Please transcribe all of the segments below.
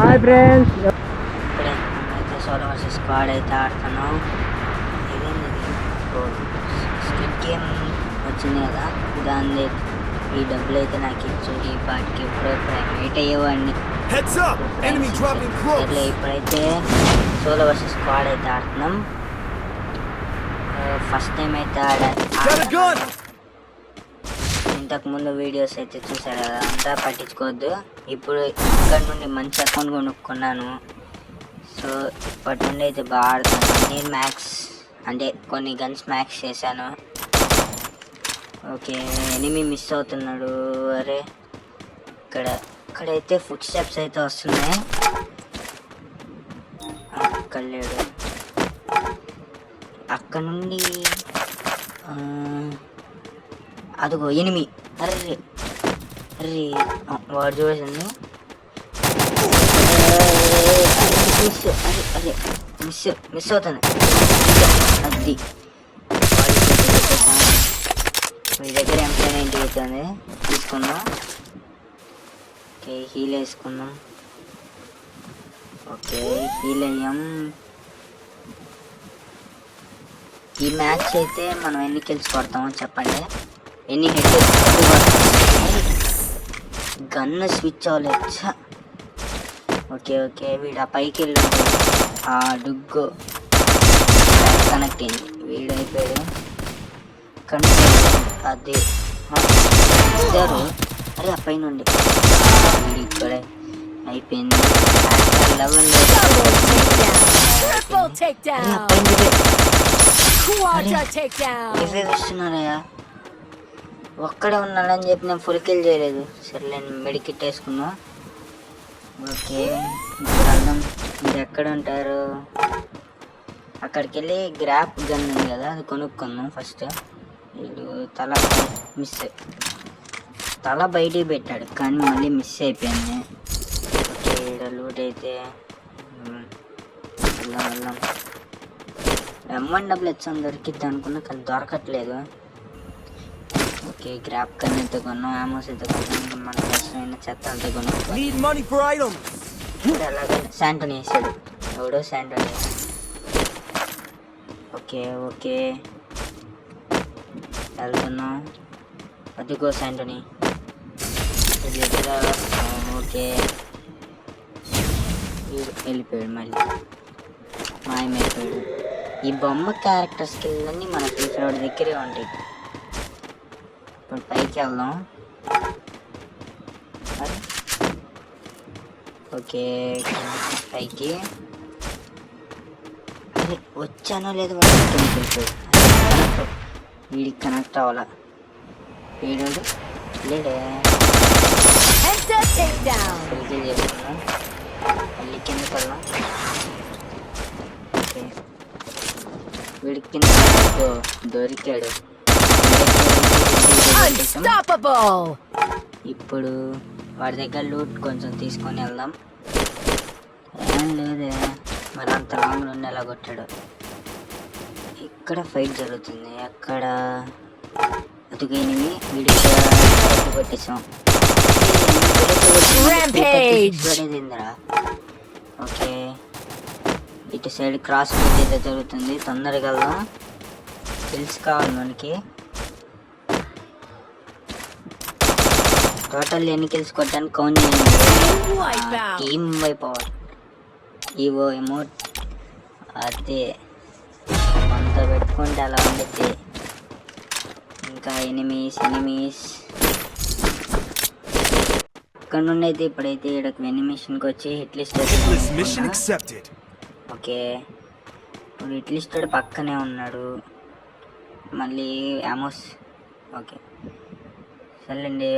Hi friends ఇప్పుడే అయితే solo versus squad అయితే ఆడుతున్నాం ఇదేంది స్కిట్ గేమ్ వచ్చింది కదా దాని ఈ డబ్బులు అయితే నాకు ఇచ్చు ఈ పాటికి ఎప్పుడో వెయిట్ అయ్యేవాడిని! సర్లే ఇప్పుడైతే సోలో వర్సెస్ స్క్వాడ్ అయితే ఆడుతున్నాం. ఫస్ట్ టైం అయితే ఆడ ఇంతకుముందు వీడియోస్ అయితే చూసారు? కదా అంతా పట్టించుకోవద్దు. ఇప్పుడు ఇక్కడ నుండి మంచి అకౌంట్ కొనుక్కున్నాను. సో ఇప్పటి నుండి అయితే బాగా ఆడుతాను నేను మ్యాక్స్ అంటే కొన్ని గన్స్ మ్యాక్స్ చేశాను. ఓకే ఎనిమి మిస్ అవుతున్నాడు. అరే ఇక్కడ ఇక్కడైతే ఫుడ్ స్టెప్స్ అయితే వస్తున్నాయి. అక్కడ లేడు. అక్కడ నుండి అదిగో ఎనిమి. అర్రే అర్రే వాడు చూసింది మిస్ అరే అరే మిస్ మిస్ అవుతుంది. అది. మీ దగ్గర ఎంపీ ఏంటి అవుతుంది. తీసుకుందాం. ఓకే హీల్ వేసుకుందాం. ఓకే హీల్ అయ్యాం. ఈ మ్యాచ్ అయితే మనం ఎన్ని కిల్స్ కొడతామో చెప్పండి. ఎన్ని హెడ్ గన్ స్విచ్ అవ్వలేదు ఛ. Okay okay. వీడు ఆ పైకి వెళ్ళి ఆ డుగ్గు. కనెక్ట్ అయింది. వీడు అయిపోయాడు కనెక్ట్ అది. ఇద్దరు అరే ఆ పైన ఉండి వీడు ఇక్కడే. అయిపోయింది. లెవెల్ Triple అరే ఒక్కడే ఉన్నాడని చెప్పి నేను ఫుల్ కిల్ చేయలేదు. సరే నేను మెడికిట్ వేసుకున్నా. ఓకే ఇప్పుడు మీరు ఎక్కడ ఉంటారు? అక్కడికి వెళ్ళి గ్రాప్ గన్ ఉంది కదా అది కొనుక్కుందాం ఫస్ట్. వీడు తల మిస్ తల బయటికి పెట్టాడు కానీ మళ్ళీ మిస్ అయిపోయింది. ఓకే ఇక్కడ లూట్ అయితే ఉమ్, వెళ్దాం వెళ్దాం. ఎంవన్ డబుల్ హెచ్ దొరికిద్ది అనుకున్నా కానీ దొరకట్లేదు. ఓకే గ్రాప్ కన్ అయితే కొన్నాం ఆమోస్ అయితే కొన్నాం మనకు అవసరమైన చెత్త అంతా కొన్నాం Need money for items! ఇప్పుడు అలాగే శాంటోని వేసాడు. ఎవడో శాంటోని ఓకే ఓకే. వెళ్తున్నాం. అదిగో శాంటోని. ఇది దగ్గర ఓకే. వెళ్ళిపోయాడు మళ్ళీ. మాయమైపోయాడు. ఈ బొమ్మ క్యారెక్టర్ స్కిల్ అన్ని మన ఫైర్ దగ్గరే ఉంటాయి. ఇప్పుడు పైకి వెళ్దాం. ఓకే పైకి అరే వచ్చానో లేదో. వీడికి కనెక్ట్ అవ్వాలా వీడు లేడే మళ్ళీ కిందకి వెళ్దాం ఓకే వీడి కింద దొరికాడు! ఇప్పుడు వాడి దగ్గర లూట్ కొంచెం తీసుకొని వెళ్దాం. ఏం లేదే మరి అంత లాంగ్ నుండి ఎలా కొట్టాడు. ఇక్కడ ఫైట్ జరుగుతుంది. అక్కడ అతుకైనవి వీడి కొట్టేసాం! ఓకే. ఇటు సైడ్ క్రాస్ జరుగుతుంది. తొందరగా వెళ్దాం. హిల్స్ కావాలి మనకి. టోటల్ ఎన్ని కిల్స్ కొట్టాను కౌంట్! టీమ్ వైపవర్ ఇవో ఎమోట్ అదే. అంత పెట్టుకుంటే అలా ఉండిద్ది. ఇంకా ఎనిమీస్ ఎనిమీస్ ఇక్కడ నుండి అయితే ఇప్పుడైతే ఇక్కడ ఎనిమేషన్కి వచ్చి hit list Hitless mission accepted. Okay. ఇప్పుడు హిట్ లిస్టెడ్ పక్కనే ఉన్నాడు. మళ్ళీ అమోస్ ఓకే. సర్లేండి.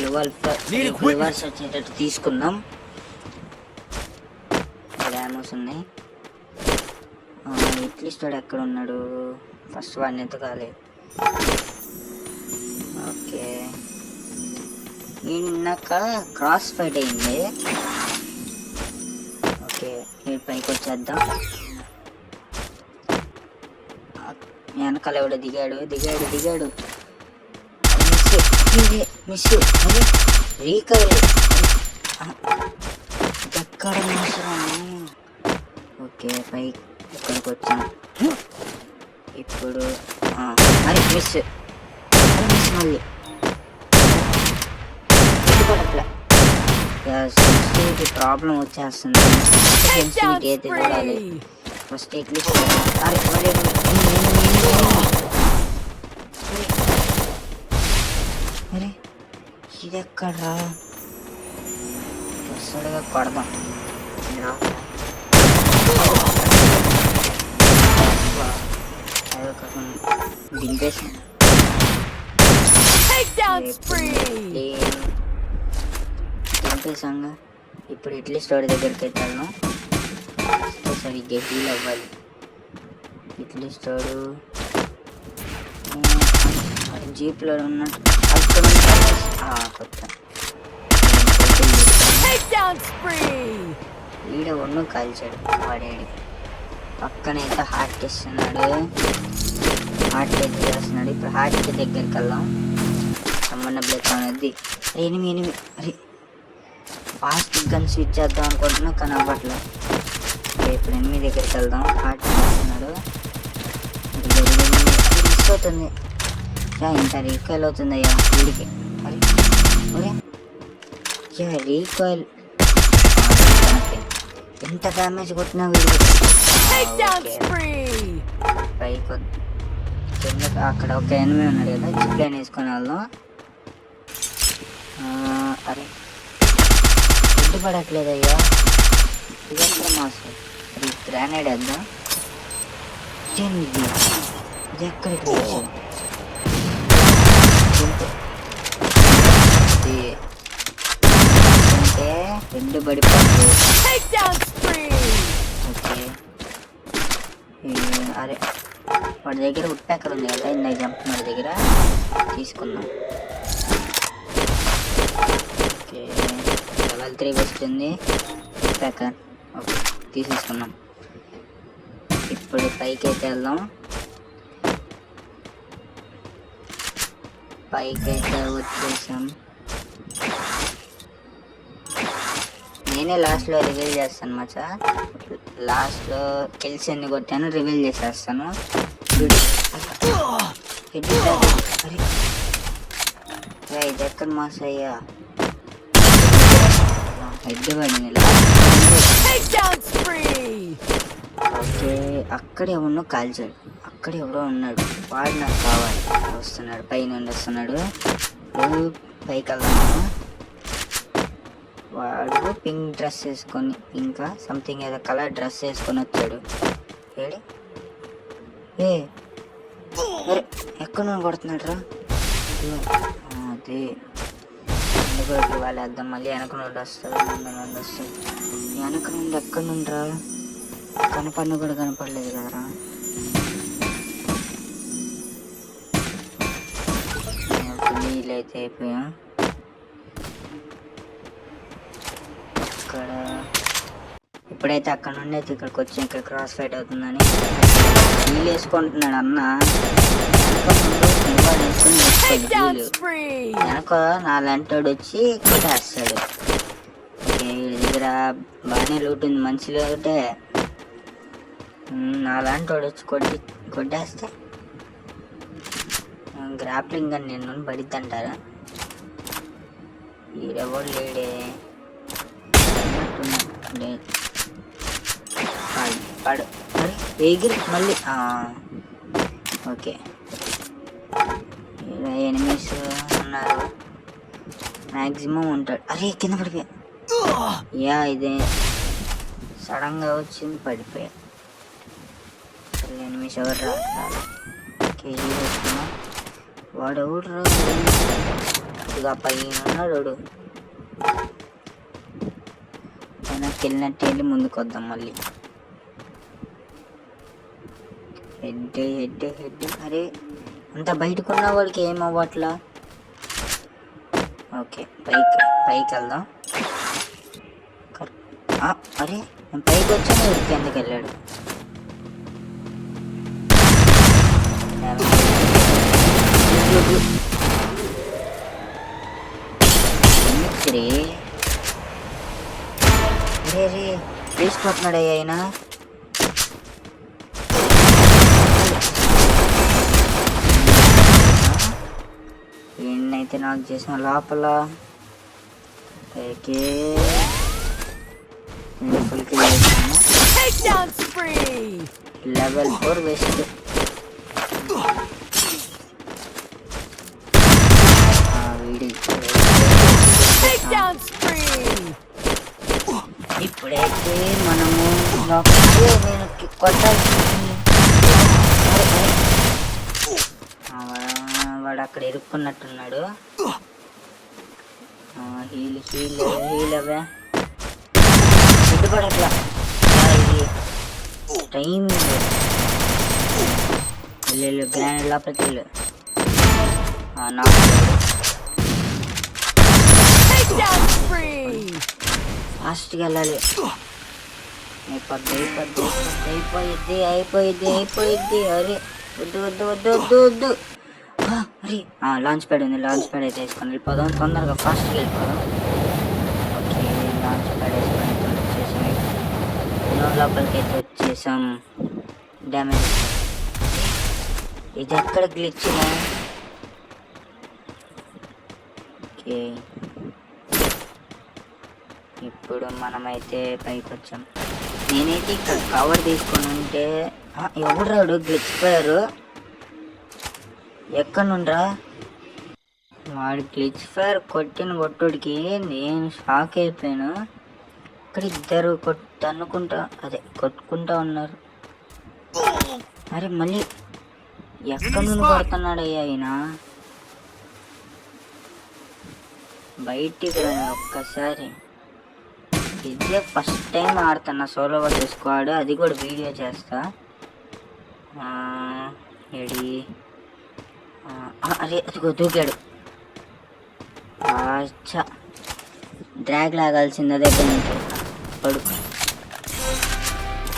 రివర్స్ వచ్చేటట్టు తీసుకుందాం. అమోస్ ఉన్నాయి. హిట్ లిస్టెడ్ ఎక్కడ ఉన్నాడు? ఫస్ట్ వాడిని ఎత్తకాలి ఓకే. నిన్నాక క్రాస్ ఫైట్ అయింది. ఓకే నేను పైకి వచ్చేద్దాం. వెనకాల ఎవడో దిగాడు దిగాడు దిగాడు. మిస్ మిస్ అదే రీకవరీ ఎక్కడ ఓకే పై ఇక్కడికి వచ్చాను ఇప్పుడు ఆ, అరే మిస్ మిస్ మళ్ళీ ఇటుపడట్లే ప్రాబ్లం వచ్చేస్తుంది సెన్సిటివిటీ అయితే చూడాలి ఫస్ట్ ఎట్లీస్ట్ అరే అరే ఇది ఎక్కడ్రా వస్తాడుగా కొడదాం రా. అదే కాకుండా దింపేసి Takedown spree. దింపేసాంగా ఇప్పుడు ఇడ్లీ స్టోర్ దగ్గరికి వెళ్తాను. సరిగ్గా హీల్ అవ్వాలి. ఇడ్లీ స్టోరు. జీప్లో ఉన్నట్టు. ఈడ ఒన్ను కాల్చాడు వాడేడి. పక్కనైతే హార్ట్ చేస్తున్నాడు హార్ట్ అయితే చేస్తున్నాడు. ఇప్పుడు హార్ట్ దగ్గరికి వెళ్దాం. సంబంధం బ్లెక్ అనేది ఎనిమి ఎనిమి. అరే ఫాస్ట్ గన్ స్విచ్ చేద్దాం అనుకుంటున్నా కానీ అవ్వట్లే. ఓకే, ఇప్పుడు ఎనిమి దగ్గరికి వెళ్దాం. హార్ట్ చేస్తున్నాడు. మిస్ అవుతుంది. ఇంత రీకాయిల్ అవుతుంది అయ్యా వీడికి అరే యా రీకాయిల్ ఎంత డ్యామేజ్ కొట్టినా వీడికి పైకి వద్- అక్కడ ఒక ఎనిమిది ఉన్నాడు కదా జిప్ లైన్ వేసుకునే వాళ్ళం అరే ఫుడ్ పడట్లేదు అయ్యా మాస్టర్ అది గ్రానైడ్ వేద్దాం ఇదేంది ఇది? ఎక్కడికి తెచ్చావు? తింటే. రెండు పడిపోతుంది ఓకే. అరే వాడి దగ్గర వుడ్ ప్యాకర్ ఉంది కదా ఇందాక చంపుతున్నాడు దగ్గర తీసుకుందాం. ఓకే. లెవెల్ త్రీ వస్తుంది. వుడ్ ప్యాకర్ ఓకే తీసేసుకున్నాం ఇప్పుడు పైకి అయితే వెళ్దాం. పైకి అయితే వచ్చేసాం నేనే లాస్ట్లో రివీల్ చేస్తాను మచ్చా. లాస్ట్లో కిల్స్ ఎన్ని కొట్టాను రివీల్ చేసేస్తాను. ఇది ఎక్కడ మాస్ అయ్యా? హెడ్ పడింది. Spree. ఓకే అక్కడ ఉన్న కాల్చాడు అక్కడ ఎవరో ఉన్నాడు. వాడు నాకు కావాలి. వస్తున్నాడు పైన వస్తున్నాడు. పైకి వెళ్దాము వాడు పింక్ డ్రెస్ వేసుకొని ఇంకా సంథింగ్ ఏదో కలర్ డ్రెస్ వేసుకొని వచ్చాడు. ఏడి? ఏ? అరే ఎక్కడ నుండి కొడుతున్నాడు రా? అదే. ఎందుకు వేద్దాం మళ్ళీ వెనక నుండి వస్తుంది ముందు నుండి వస్తుంది వెనక నుండి ఎక్కడ నుండి రా? కనపడిన కూడా కనపడలేదు కదరా. నీళ్ళు అయితే అయిపోయాం ఇక్కడ ఇప్పుడైతే అక్కడ నుండి అయితే ఇక్కడికి వచ్చి ఇక్కడ క్రాస్ ఫైట్ అవుతుందని నీళ్ళు వేసుకుంటున్నాడు అన్న. వెనక ముందు వచ్చి కొట్టేస్తాడు ఓకే దగ్గర బాగానే లూట్ ఉంది. మంచి లూటే నాలాంటోడు వచ్చి కొట్టి కొట్టేస్తే. గ్రాప్లింగ్ అని నేను పడిద్ది అంటారా ఈడెవడు లేడే? పడు ఎగిరి మళ్ళీ ఓకే. ఇలా ఎనిమిస్ ఉన్నారు. మ్యాక్సిమం ఉంటాడు. అరే కింద పడిపోయా. యా ఇదే. సడన్గా వచ్చింది పడిపోయా. ఎనిమిస్ ఎవరు రా రాలే. వాడు ఎవడు రా పైన ఉన్నాడు వాడు వెనక్కి వెళ్ళినట్టు వెళ్ళి ముందుకు వద్దాం మళ్ళీ హెడ్ హెడ్ హెడ్ అరే అంత బయటకు ఉన్న వాడికి ఏం అవ్వట్లా? ఓకే పైకి పైకి వెళ్దాం. అరే నేను పైకి వచ్చాను ఎందుకు వెళ్ళాడు? మిత్రి ఆయన ఎన్నైతే నాకు చేసిన లోపల ఓకే నేను లెవెల్ ఫోర్ వెస్ట్ వీడి Takedown spree. ఇప్పుడైతే లోపలికి నేను కొట్టాల్సింది. వాడు అక్కడ ఇరుక్కున్నట్టున్నాడు. హీల్ హీల్ హీల్ అవే. ఇటుపడట్లా ఇది టైం వెళ్ళు గ్రాండ్ లోపలికి వెళ్ళు. నాకు. ఫాస్ట్గా వెళ్ళాలి. అయిపోద్ది అయిపోద్ది అయిపోయిద్ది అయిపోయిద్ది అయిపోయిద్ది. అరే వద్దు వద్దు వద్దు వద్దు వద్దు. అరే. లాంచ్ ప్యాడ్ ఉంది లాంచ్ ప్యాడ్ అయితే వేసుకొని వెళ్ళిపోదాం. తొందరగా ఫాస్ట్గా వెళ్ళిపోదాం. ఓకే లాంచ్ ప్యాడ్ వేసుకొని వచ్చేసాం. లోపలికి అయితే వచ్చేసాం. డ్యామేజ్ ఇది ఎక్కడ గ్లిచ్ ఓకే. ఇప్పుడు మనమైతే పైకి వచ్చాం. నేనైతే ఇక్కడ కవర్ తీసుకొని ఉంటే ఎవడు రాడు గ్లిచ్ ఫైర్ ఎక్కడ నుండ్రా వాడు గ్లిచ్ ఫైర్ కొట్టిన కొట్టుడికి నేను షాక్ అయిపోయాను. ఇక్కడ ఇద్దరు కొట్టు అనుకుంటా అదే కొట్టుకుంటా ఉన్నారు. అరే మళ్ళీ ఎక్కడ నుండి కొడుతున్నాడు అయ్యా ఆయన? బయటికి ఒక్కసారి. ఇదే ఫస్ట్ టైం ఆడుతున్నా సోలో వర్సెస్ స్క్వాడ్ అది కూడా వీడియో చేస్తా. ఆ, ఎడి అరే అదిగో దూకాడు. అచ్చా. డ్రాగ్ లాగాల్సింది అదే పనికి పడు.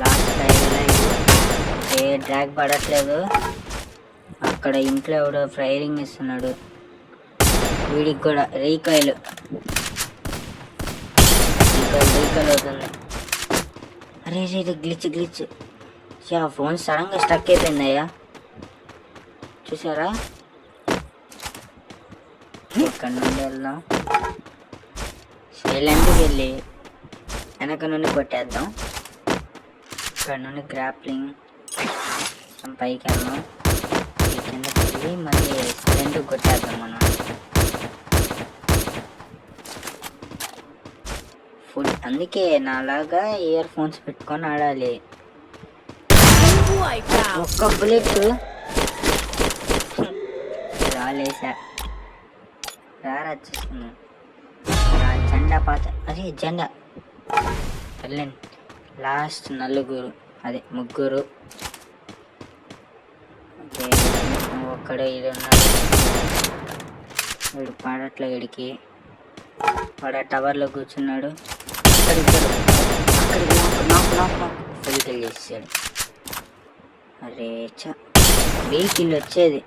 లాస్ట్ ఏ డ్రాగ్ పడట్లేదు. అక్కడ ఇంట్లో ఎవడో ఫ్రైరింగ్ ఇస్తున్నాడు. వీడికి కూడా రీకాయిల్. అరే రే ఇది గ్లిచ్ గ్లిచ్ ఆ ఫోన్ సడన్గా స్టక్ అయిపోయిందయ్యా చూసారా? ఇక్కడ నుండి వెళ్దాం? సైలెంట్కి వెళ్ళి వెనక నుండి కొట్టేద్దాం. ఇక్కడ నుండి గ్రాప్లింగ్ పైకి వెళ్దాం. కిందకి వెళ్ళి మళ్ళీ సైలెంట్కి కొట్టేద్దాం మనం. ఫుడ్ అందుకే నాలాగా ఇయర్ ఫోన్స్ పెట్టుకొని ఆడాలి. ఒక్క బుల్లెట్ రాలేసా. రారా చూసుకున్నాను జెండా పాత. అరే జెండా. వెళ్ళండి. లాస్ట్ నలుగురు. అదే ముగ్గురు. ఒక్కడే ఇది ఉన్నాడు. వీడు పాడట్లే వీడికి వాడు ఆ టవర్లో కూర్చున్నాడు. అక్కడికి నాకు నాకు నాకు ఫుల్ కిల్ చేసాడు అరే చ వెహికల్ వచ్చేది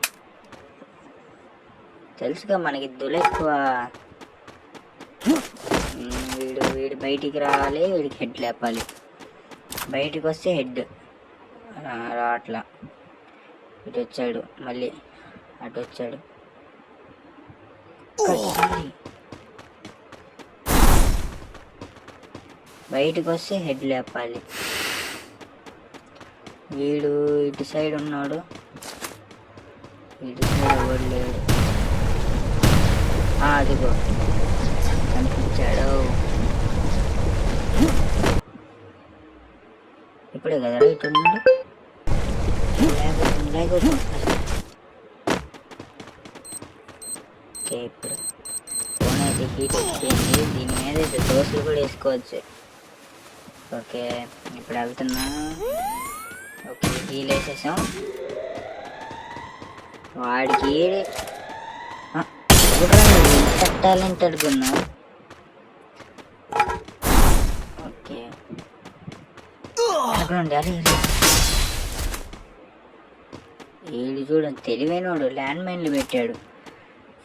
తెలుసుగా మనకి దుల ఎక్కువ వీడు వీడు బయటికి రావాలి వీడికి హెడ్ లేపాలి. బయటికి వస్తే హెడ్ రావట్లా ఇటు వచ్చాడు మళ్ళీ అటు వచ్చాడు బయటకు వస్తే హెడ్ లేపాలి. వీడు ఇటు సైడ్ ఉన్నాడు. ఇటు సైడ్ ఎవడు లేడు. అదిగో. కనిపించాడు. ఇప్పుడే కదా ఇటు ఉన్నాడు? ఓకే ఇప్పుడు. ఫోన్ అయితే హీట్ దీని మీద అయితే దోశలు కూడా వేసుకోవచ్చు. ఓకే ఇప్పుడు వెళ్తున్నా ఓకే హీల్ వేసేసాం వాడికి ఆ, టాలెంట్ అడుగున్నా ఓకే. అడగండి అరే వీడు చూడండి తెలివైనవాడు ల్యాండ్ మైన్లు పెట్టాడు.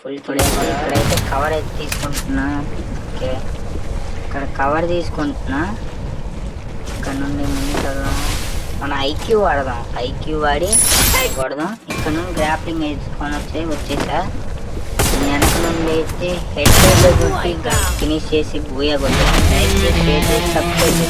ఫుల్ ఇక్కడైతే కవర్ అయితే తీసుకుంటున్నా. ఓకే. ఇక్కడ కవర్ తీసుకుంటున్నా. ఇక్కడ నుండి ముందుకు మన ఐక్యూ వాడదాం. ఐక్యూ వాడి కొడదాం ఇక్కడ నుండి గ్రాప్లింగ్ వేసుకొని వచ్చి వచ్చేసా? వెనక నుండి అయితే హెడ్ హెడ్ ఫినిష్ చేసి బూయా కొట్టాం సబ్స్క్రైబ్